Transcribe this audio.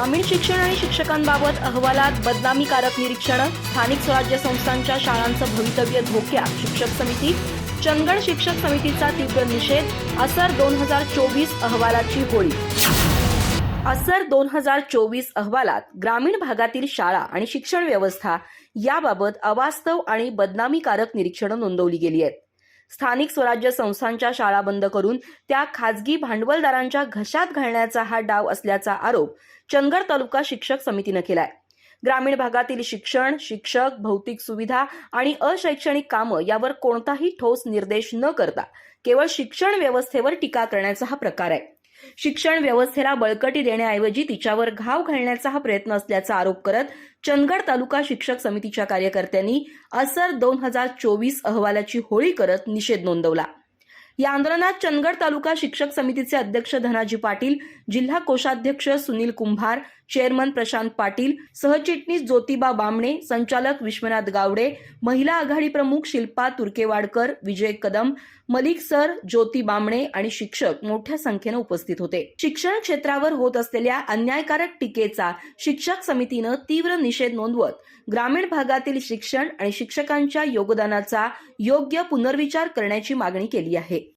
ग्रामीण शिक्षण आणि शिक्षकांबाबत अहवालात बदनामीकारक निरीक्षणं स्थानिक स्वराज्य संस्थांच्या शाळांचं भवितव्य धोक्यात शिक्षक समिती चंदगड शिक्षक समितीचा तीव्र निषेध असर दोन हजार चोवीस अहवालाची होळी. असर दोन हजार चोवीस अहवालात ग्रामीण भागातील शाळा आणि शिक्षण व्यवस्था याबाबत अवास्तव आणि बदनामीकारक निरीक्षणं नोंदवली गेली आहेत. स्थानिक स्वराज्य संस्थांच्या शाळा बंद करून त्या खाजगी भांडवलदारांच्या घशात घालण्याचा हा डाव असल्याचा आरोप चंदगड तालुका शिक्षक समितीनं केलाय. ग्रामीण भागातील शिक्षण शिक्षक भौतिक सुविधा आणि अशैक्षणिक कामं यावर कोणताही ठोस निर्देश न करता केवळ शिक्षण व्यवस्थेवर टीका करण्याचा हा प्रकार आहे. शिक्षण व्यवस्थेला बळकटी देण्याऐवजी तिच्यावर घाव घालण्याचा हा प्रयत्न असल्याचा आरोप करत चंदगड तालुका शिक्षक समितीच्या कार्यकर्त्यांनी असर दोन हजार चोवीस अहवालाची होळी करत निषेध नोंदवला. या आंदोलनात चंदगड तालुका शिक्षक समितीचे अध्यक्ष धनाजी पाटील जिल्हा कोषाध्यक्ष सुनील कुंभार चेअरमन प्रशांत पाटील सहचिटणीस ज्योतिबा बामणे संचालक विश्वनाथ गावडे महिला आघाडी प्रमुख शिल्पा तुर्केवाडकर विजय कदम मलिक सर ज्योती बामणे आणि शिक्षक मोठ्या संख्येनं उपस्थित होते. शिक्षण क्षेत्रावर होत असलेल्या अन्यायकारक टीकेचा शिक्षक समितीनं तीव्र निषेध नोंदवत ग्रामीण भागातील शिक्षण आणि शिक्षकांच्या योगदानाचा योग्य पुनर्विचार करण्याची मागणी केली आहे.